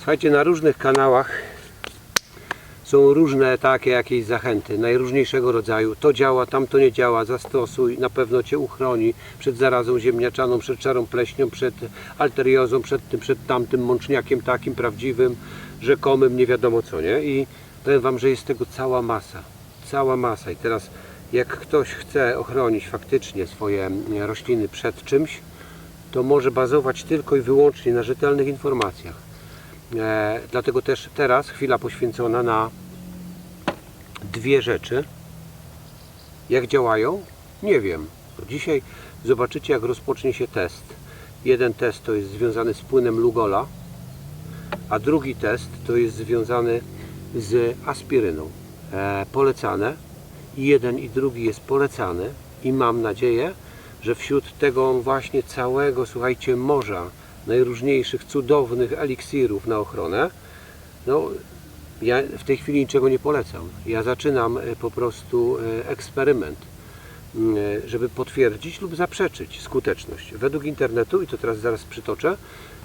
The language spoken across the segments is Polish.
Słuchajcie, na różnych kanałach są różne takie jakieś zachęty, najróżniejszego rodzaju. To działa, tamto nie działa, zastosuj, na pewno Cię uchroni przed zarazą ziemniaczaną, przed czarą pleśnią, przed alteriozą, przed tym, przed tamtym mączniakiem takim prawdziwym, rzekomym, nie wiadomo co, nie? I powiem Wam, że jest tego cała masa, cała masa. I teraz jak ktoś chce ochronić faktycznie swoje rośliny przed czymś, to może bazować tylko i wyłącznie na rzetelnych informacjach. E, dlatego też teraz chwila poświęcona na dwie rzeczy. Jak działają? Nie wiem. Dzisiaj zobaczycie, jak rozpocznie się test. Jeden test to jest związany z płynem Lugola, a drugi test to jest związany z aspiryną. E, polecane. Jeden i drugi jest polecany i mam nadzieję, że wśród tego właśnie całego, słuchajcie, morza najróżniejszych, cudownych eliksirów na ochronę, no ja w tej chwili niczego nie polecam. Ja zaczynam e, po prostu e, eksperyment, e, żeby potwierdzić lub zaprzeczyć skuteczność. Według internetu, i to teraz zaraz przytoczę,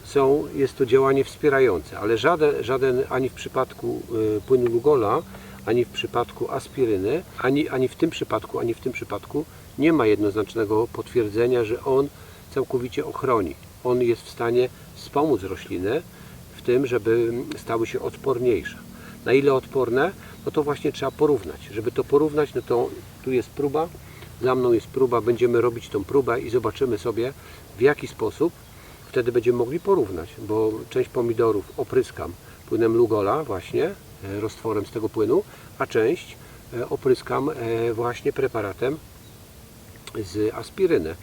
są, jest to działanie wspierające, ale żaden, żaden ani w przypadku płynu Lugola, ani w przypadku aspiryny, ani, ani w tym przypadku, ani w tym przypadku nie ma jednoznacznego potwierdzenia, że on całkowicie ochroni. On jest w stanie wspomóc rośliny w tym, żeby stały się odporniejsze. Na ile odporne, no to właśnie trzeba porównać. Żeby to porównać, no to tu jest próba, za mną jest próba, będziemy robić tą próbę i zobaczymy sobie w jaki sposób wtedy będziemy mogli porównać, bo część pomidorów opryskam płynem Lugola właśnie, e, roztworem z tego płynu, a część e, opryskam e, właśnie preparatem z aspiryny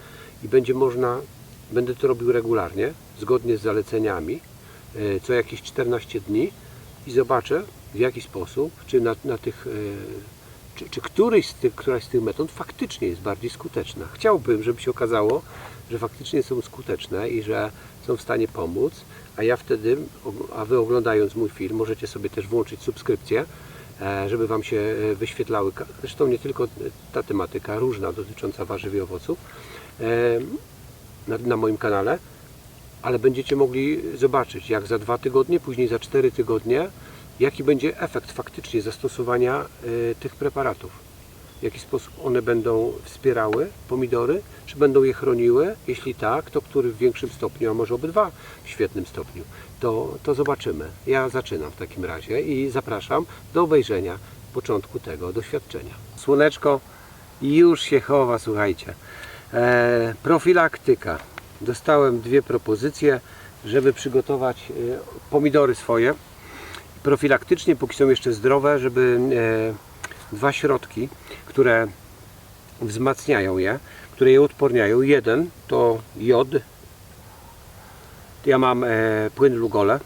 i będzie można, będę to robił regularnie, zgodnie z zaleceniami, e, co jakieś 14 dni i zobaczę w jaki sposób, czy na, na tych, e, czy, czy któryś z tych, któraś z tych metod faktycznie jest bardziej skuteczna. Chciałbym, żeby się okazało, że faktycznie są skuteczne i że są w stanie pomóc, a ja wtedy, a Wy oglądając mój film, możecie sobie też włączyć subskrypcję, e, żeby Wam się wyświetlały, zresztą nie tylko ta tematyka, różna dotycząca warzyw i owoców na, na moim kanale, ale będziecie mogli zobaczyć, jak za dwa tygodnie, później za cztery tygodnie, jaki będzie efekt faktycznie zastosowania e, tych preparatów. W jaki sposób one będą wspierały pomidory, czy będą je chroniły? Jeśli tak, to który w większym stopniu, a może obydwa w świetnym stopniu, to, to zobaczymy. Ja zaczynam w takim razie i zapraszam do obejrzenia początku tego doświadczenia. Słoneczko już się chowa, słuchajcie. E, profilaktyka. Dostałem dwie propozycje, żeby przygotować e, pomidory swoje. Profilaktycznie, póki są jeszcze zdrowe, żeby e, dwa środki, które wzmacniają je, które je odporniają. Jeden to jod. Ja mam e, płyn Lugole.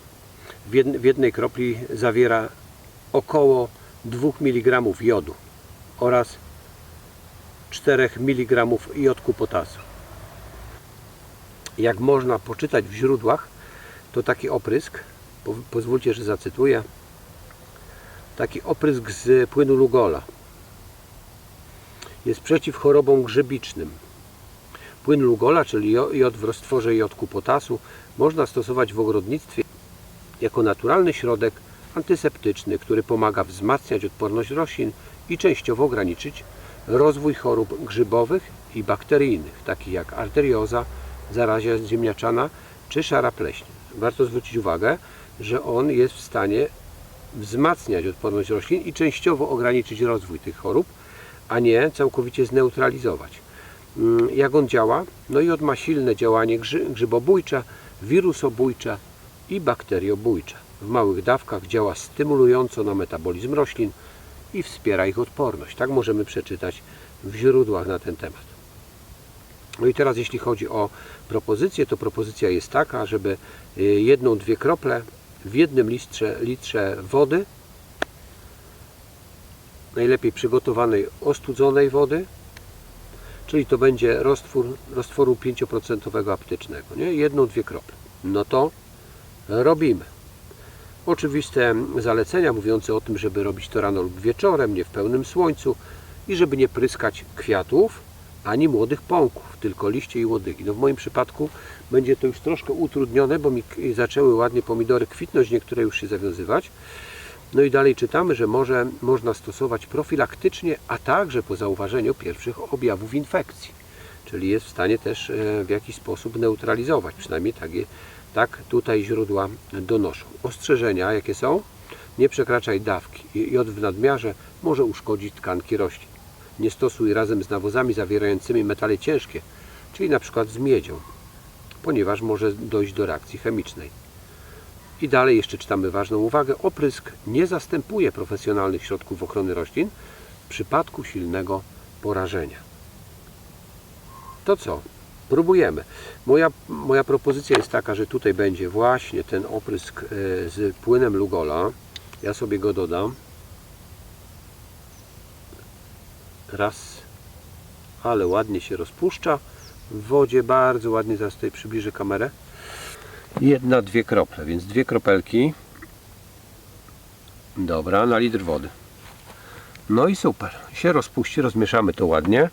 W, jed, w jednej kropli zawiera około 2 mg jodu oraz 4 mg jodku potasu. Jak można poczytać w źródłach, to taki oprysk, po, pozwólcie, że zacytuję, taki oprysk z płynu Lugola jest przeciw chorobom grzybicznym. Płyn Lugola, czyli jo- jod w roztworze jodku potasu, można stosować w ogrodnictwie jako naturalny środek antyseptyczny, który pomaga wzmacniać odporność roślin i częściowo ograniczyć rozwój chorób grzybowych i bakteryjnych, takich jak arterioza, zarazia ziemniaczana czy szara pleśń. Warto zwrócić uwagę, że on jest w stanie wzmacniać odporność roślin i częściowo ograniczyć rozwój tych chorób, a nie całkowicie zneutralizować. Mm, Jak on działa? No i on ma silne działanie grzy- grzybobójcze, wirusobójcze i bakteriobójcze. W małych dawkach działa stymulująco na metabolizm roślin i wspiera ich odporność. Tak możemy przeczytać w źródłach na ten temat. No i teraz jeśli chodzi o propozycję, to propozycja jest taka, żeby y, jedną, dwie krople w jednym litrze, litrze wody, najlepiej przygotowanej ostudzonej wody, czyli to będzie roztwór, roztworu 5% aptycznego, nie? jedną, dwie krople. No to robimy. Oczywiste zalecenia mówiące o tym, żeby robić to rano lub wieczorem, nie w pełnym słońcu i żeby nie pryskać kwiatów, ani młodych pąków, tylko liście i łodygi. No w moim przypadku będzie to już troszkę utrudnione, bo mi zaczęły ładnie pomidory kwitnąć, niektóre już się zawiązywać. No i dalej czytamy, że może, można stosować profilaktycznie, a także po zauważeniu pierwszych objawów infekcji. Czyli jest w stanie też e, w jakiś sposób neutralizować, przynajmniej tak, je, tak tutaj źródła donoszą. Ostrzeżenia jakie są? Nie przekraczaj dawki. Jod w nadmiarze może uszkodzić tkanki roślin. Nie stosuj razem z nawozami zawierającymi metale ciężkie, czyli przykład z miedzią, ponieważ może dojść do reakcji chemicznej. I dalej jeszcze czytamy ważną uwagę. Oprysk nie zastępuje profesjonalnych środków ochrony roślin w przypadku silnego porażenia. To co? Próbujemy. Moja, moja propozycja jest taka, że tutaj będzie właśnie ten oprysk e, z płynem Lugola. Ja sobie go dodam. Raz, ale ładnie się rozpuszcza w wodzie, bardzo ładnie, zaraz tutaj przybliżę kamerę. Jedna, dwie krople, więc dwie kropelki. Dobra, na litr wody. No i super. Się rozpuści, rozmieszamy to ładnie.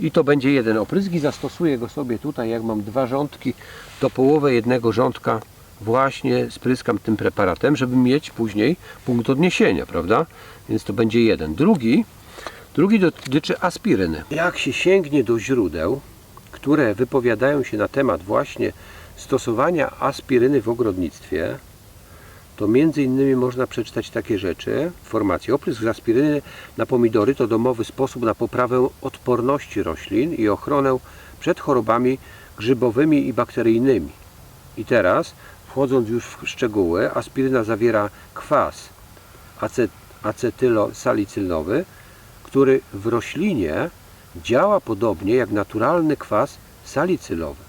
I to będzie jeden oprysk i zastosuję go sobie tutaj, jak mam dwa rządki, to połowę jednego rządka właśnie spryskam tym preparatem, żeby mieć później punkt odniesienia, prawda? Więc to będzie jeden. Drugi, drugi dotyczy aspiryny. Jak się sięgnie do źródeł, które wypowiadają się na temat właśnie stosowania aspiryny w ogrodnictwie, to między innymi można przeczytać takie rzeczy, informacje. Oprysk z aspiryny na pomidory to domowy sposób na poprawę odporności roślin i ochronę przed chorobami grzybowymi i bakteryjnymi. I teraz, wchodząc już w szczegóły, aspiryna zawiera kwas acet, acetylosalicylnowy, który w roślinie działa podobnie jak naturalny kwas salicylowy.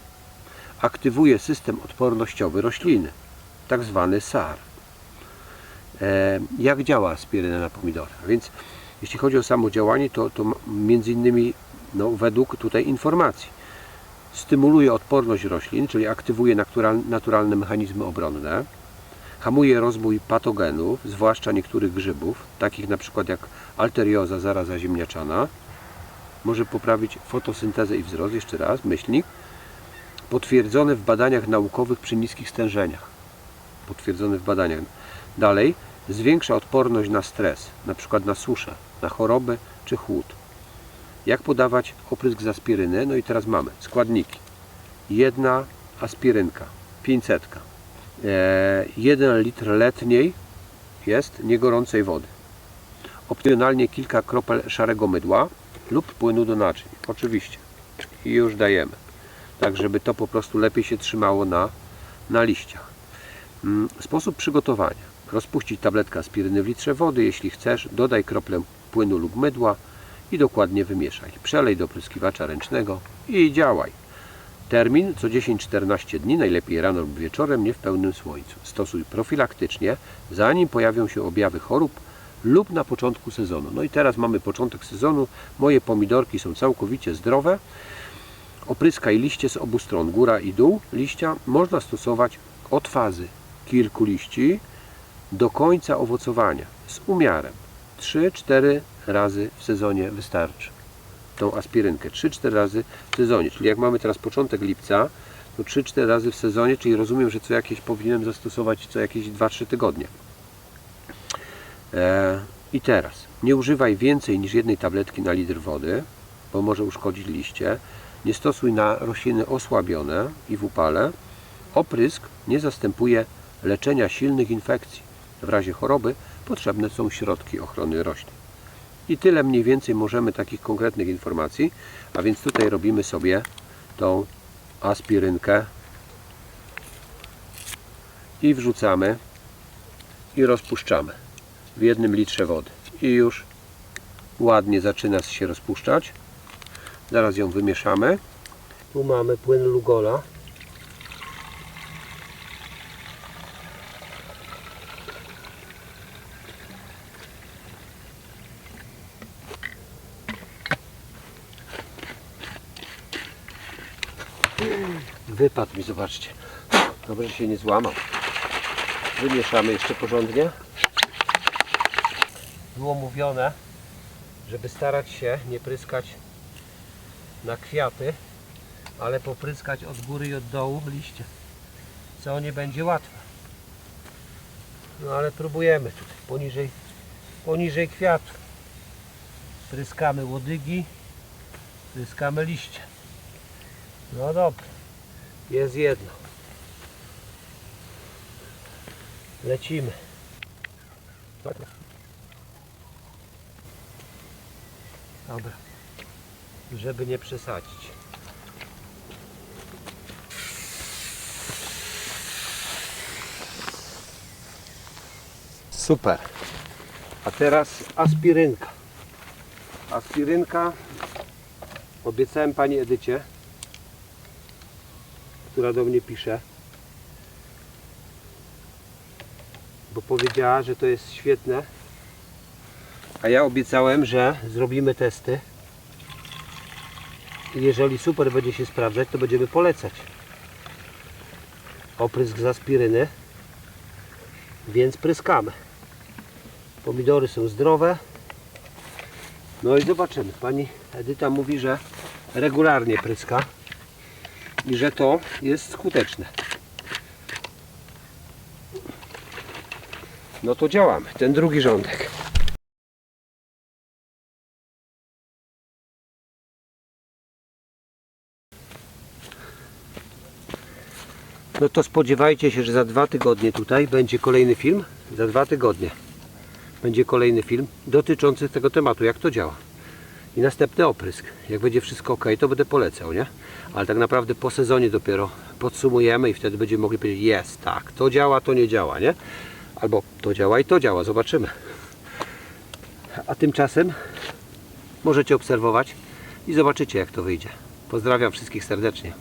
Aktywuje system odpornościowy rośliny, tak zwany SAR. E, jak działa aspiryna na pomidory? A więc jeśli chodzi o samo działanie, to, to między innymi no, według tutaj informacji stymuluje odporność roślin, czyli aktywuje natural, naturalne mechanizmy obronne, hamuje rozwój patogenów, zwłaszcza niektórych grzybów, takich na przykład jak alterioza, zaraza ziemniaczana, może poprawić fotosyntezę i wzrost, jeszcze raz, myślnik, potwierdzone w badaniach naukowych przy niskich stężeniach. Potwierdzone w badaniach. Dalej, zwiększa odporność na stres, na przykład na suszę, na choroby czy chłód. Jak podawać oprysk z aspiryny? No i teraz mamy składniki. Jedna aspirynka, 500. E, 1 litr letniej jest niegorącej wody. Opcjonalnie kilka kropel szarego mydła lub płynu do naczyń. Oczywiście. I już dajemy. Tak, żeby to po prostu lepiej się trzymało na, na liściach. Mm, Sposób przygotowania. Rozpuścić tabletkę aspiryny w litrze wody. Jeśli chcesz, dodaj kroplę płynu lub mydła i dokładnie wymieszaj. Przelej do pryskiwacza ręcznego i działaj. Termin co 10-14 dni, najlepiej rano lub wieczorem, nie w pełnym słońcu. Stosuj profilaktycznie, zanim pojawią się objawy chorób lub na początku sezonu. No i teraz mamy początek sezonu. Moje pomidorki są całkowicie zdrowe. Opryskaj liście z obu stron, góra i dół liścia. Można stosować od fazy kilku liści do końca owocowania z umiarem. 3-4 razy w sezonie wystarczy. Tą aspirynkę 3-4 razy w sezonie. Czyli jak mamy teraz początek lipca, to 3-4 razy w sezonie, czyli rozumiem, że co jakieś powinienem zastosować co jakieś 2-3 tygodnie. E, I teraz nie używaj więcej niż jednej tabletki na litr wody, bo może uszkodzić liście. Nie stosuj na rośliny osłabione i w upale. Oprysk nie zastępuje leczenia silnych infekcji. W razie choroby potrzebne są środki ochrony roślin. I tyle mniej więcej możemy takich konkretnych informacji, a więc tutaj robimy sobie tą aspirynkę i wrzucamy i rozpuszczamy w jednym litrze wody. I już ładnie zaczyna się rozpuszczać. Zaraz ją wymieszamy. Tu mamy płyn Lugola. Wypadł mi, zobaczcie. Dobrze, się nie złamał. Wymieszamy jeszcze porządnie. Było mówione, żeby starać się nie pryskać na kwiaty, ale popryskać od góry i od dołu liście, co nie będzie łatwe. No ale próbujemy tutaj, poniżej, poniżej kwiatu. Pryskamy łodygi, pryskamy liście. No dobra, jest jedno. Lecimy. Dobra. Żeby nie przesadzić. Super. A teraz aspirynka. Aspirynka obiecałem pani Edycie, która do mnie pisze, bo powiedziała, że to jest świetne. A ja obiecałem, że zrobimy testy. I jeżeli super będzie się sprawdzać, to będziemy polecać. Oprysk z aspiryny. Więc pryskamy. Pomidory są zdrowe. No i zobaczymy. Pani Edyta mówi, że regularnie pryska i że to jest skuteczne. No to działamy. Ten drugi rządek. No to spodziewajcie się, że za dwa tygodnie tutaj będzie kolejny film. Za dwa tygodnie będzie kolejny film dotyczący tego tematu, jak to działa. I następny oprysk. Jak będzie wszystko ok, to będę polecał, nie? Ale tak naprawdę po sezonie dopiero podsumujemy i wtedy będziemy mogli powiedzieć, jest, tak, to działa, to nie działa, nie? Albo to działa i to działa, zobaczymy. A tymczasem możecie obserwować i zobaczycie, jak to wyjdzie. Pozdrawiam wszystkich serdecznie.